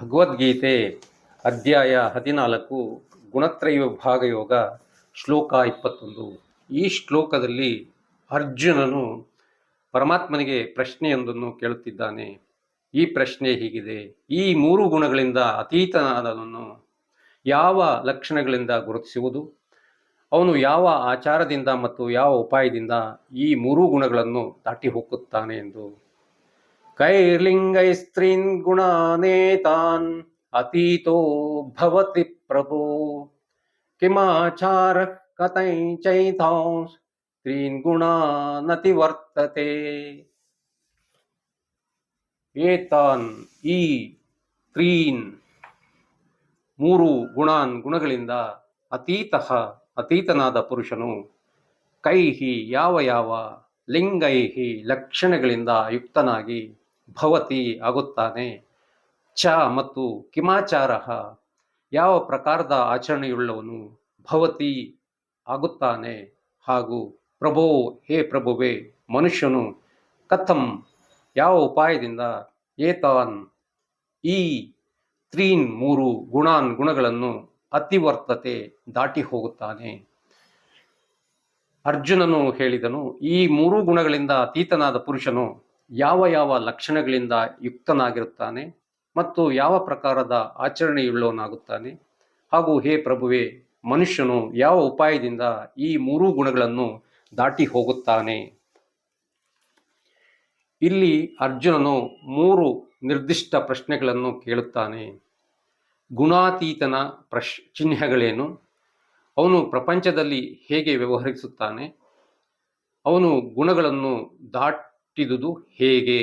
ಭಗವದ್ಗೀತೆ ಅಧ್ಯಾಯ ಹದಿನಾಲ್ಕು ಗುಣತ್ರಯ ವಿಭಾಗ ಯೋಗ ಶ್ಲೋಕ ಇಪ್ಪತ್ತೊಂದು. ಈ ಶ್ಲೋಕದಲ್ಲಿ ಅರ್ಜುನನು ಪರಮಾತ್ಮನಿಗೆ ಪ್ರಶ್ನೆಯೊಂದನ್ನು ಕೇಳುತ್ತಿದ್ದಾನೆ. ಈ ಪ್ರಶ್ನೆ ಹೀಗಿದೆ. ಈ ಮೂರು ಗುಣಗಳಿಂದ ಅತೀತನಾದನನ್ನು ಯಾವ ಲಕ್ಷಣಗಳಿಂದ ಗುರುತಿಸುವುದು? ಅವನು ಯಾವ ಆಚಾರದಿಂದ ಮತ್ತು ಯಾವ ಉಪಾಯದಿಂದ ಈ ಮೂರು ಗುಣಗಳನ್ನು ದಾಟಿ ಹೋಗುತ್ತಾನೆ ಎಂದು ಅತೀತೋ ಭವತಿ ಪ್ರಭೋ. ಕಿಮಾಚಾರ ಕತೈ ಚೈತಾಂ ಸ್ತ್ರೀನ್ ಗುಣಾನತಿ ವರ್ತತೆ ಏತಾನ್ ಈ ತ್ರೀನ್ ಮೂರು ಗುಣಾನ್ ಗುಣಗಳಿಂದ ಅತೀತಃ ಅತೀತನಾದ ಪುರುಷನು ಕೈಹಿ ಯಾವ ಯಾವ ಲಿಂಗೈಹಿ ಲಕ್ಷಣಗಳಿಂದ ಯುಕ್ತನಾಗಿ ಭವತಿ ಆಗುತ್ತಾನೆ. ಚ ಮತ್ತು ಕಿಮಾಚಾರ ಯಾವ ಪ್ರಕಾರದ ಆಚರಣೆಯುಳ್ಳವನು ಭವತಿ ಆಗುತ್ತಾನೆ ಹಾಗೂ ಪ್ರಭೋ, ಹೇ ಪ್ರಭುವೆ, ಮನುಷ್ಯನು ಕಥಂ ಯಾವ ಉಪಾಯದಿಂದ ಏತಾನ್ ಈ ತ್ರೀನ್ ಮೂರು ಗುಣಾನ್ ಗುಣಗಳನ್ನು ಅತಿವರ್ತತೆ ದಾಟಿ ಹೋಗುತ್ತಾನೆ. ಅರ್ಜುನನು ಹೇಳಿದನು, ಈ ಮೂರು ಗುಣಗಳಿಂದ ಅತೀತನಾದ ಪುರುಷನು ಯಾವ ಯಾವ ಲಕ್ಷಣಗಳಿಂದ ಯುಕ್ತನಾಗಿರುತ್ತಾನೆ ಮತ್ತು ಯಾವ ಪ್ರಕಾರದ ಆಚರಣೆಯುಳ್ಳವನಾಗುತ್ತಾನೆ? ಹಾಗೂ ಹೇ ಪ್ರಭುವೆ, ಮನುಷ್ಯನು ಯಾವ ಉಪಾಯದಿಂದ ಈ ಮೂರು ಗುಣಗಳನ್ನು ದಾಟಿ ಹೋಗುತ್ತಾನೆ? ಇಲ್ಲಿ ಅರ್ಜುನನು ಮೂರು ನಿರ್ದಿಷ್ಟ ಪ್ರಶ್ನೆಗಳನ್ನು ಕೇಳುತ್ತಾನೆ. ಗುಣಾತೀತನ ಪ್ರಶ್, ಚಿಹ್ನೆಗಳೇನು? ಅವನು ಪ್ರಪಂಚದಲ್ಲಿ ಹೇಗೆ ವ್ಯವಹರಿಸುತ್ತಾನೆ? ಅವನು ಗುಣಗಳನ್ನು ದಾಟಿದುದು ಹೇಗೆ?